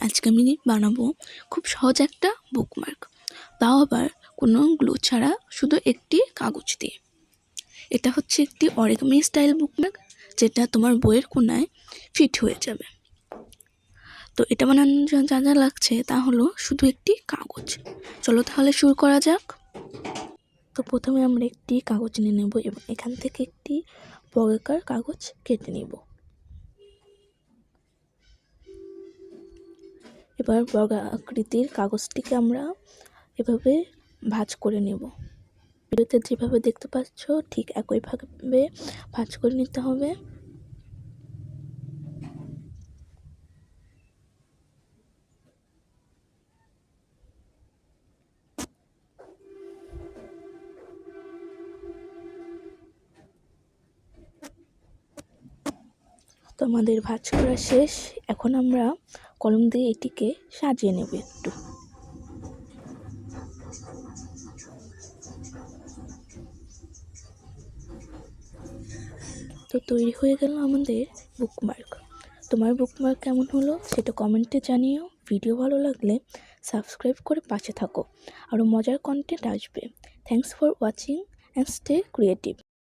আজকে আমি বানাবো খুব সহজ একটা বুকমার্ক তাও আবার কোনো গ্লু ছাড়া শুধু একটি কাগজ দিয়ে। এটা হচ্ছে একটি অরিগামি স্টাইল বুকমার্ক যেটা তোমার বইয়ের কোনায় ফিট হয়ে যাবে। তো এটা বানানোর জন্য যা যা লাগছে তা হলো শুধু একটি কাগজ। চলো তাহলে শুরু করা যাক। তো প্রথমে আমরা একটি কাগজ নিয়ে নেব এবং এখান থেকে একটি বর্গাকার কাগজ কেটে নেব। এবার বর্গা আকৃতির কাগজটিকে আমরা এভাবে ভাঁজ করে নেব। ভিডিওতে যেভাবে দেখতে পাচ্ছ, ঠিক একইভাবে ভাঁজ করে নিতে হবে। তো আমাদের ভাঁজ করা শেষ। এখন আমরা কলম দিয়ে এটিকে সাজিয়ে নেব একটু। তো তৈরি হয়ে গেল আমাদের বুকমার্ক তোমার বুকমার্ক কেমন হলো সেটা কমেন্টে জানিও। ভিডিও ভালো লাগলে সাবস্ক্রাইব করে পাশে থাকো। আরও মজার কন্টেন্ট আসবে। Thanks for watching and stay creative